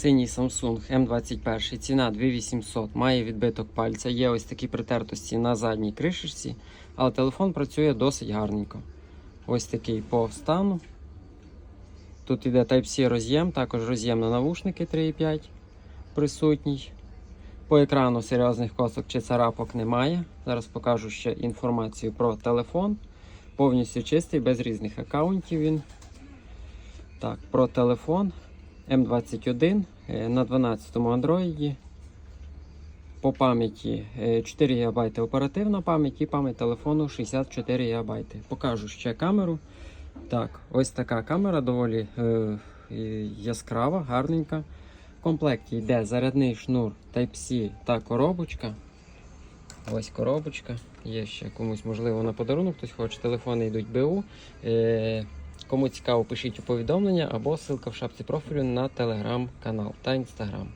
Синій Samsung M21, ціна 2800, має відбиток пальця, є ось такі притертості на задній кришечці, але телефон працює досить гарненько. Ось такий по стану. Тут іде Type-C роз'єм, також роз'єм на навушники 3.5 присутній. По екрану серйозних косок чи царапок немає. Зараз покажу ще інформацію про телефон. Повністю чистий, без різних аккаунтів він. Так, про телефон. М21 е, на 12-му Android. По пам'яті е, 4 ГБ оперативна пам'ять і пам'ять телефону 64 ГБ. Покажу ще камеру. Так, ось така камера доволі е, е, яскрава, гарненька. В комплекті йде зарядний шнур Type-C та коробочка. Ось коробочка. Є ще комусь, можливо, на подарунок, хтось хоче. Телефони йдуть БУ. Е, Кому цікаво, пишіть у повідомлення або ссылка в шапці профілю на телеграм-канал та інстаграм.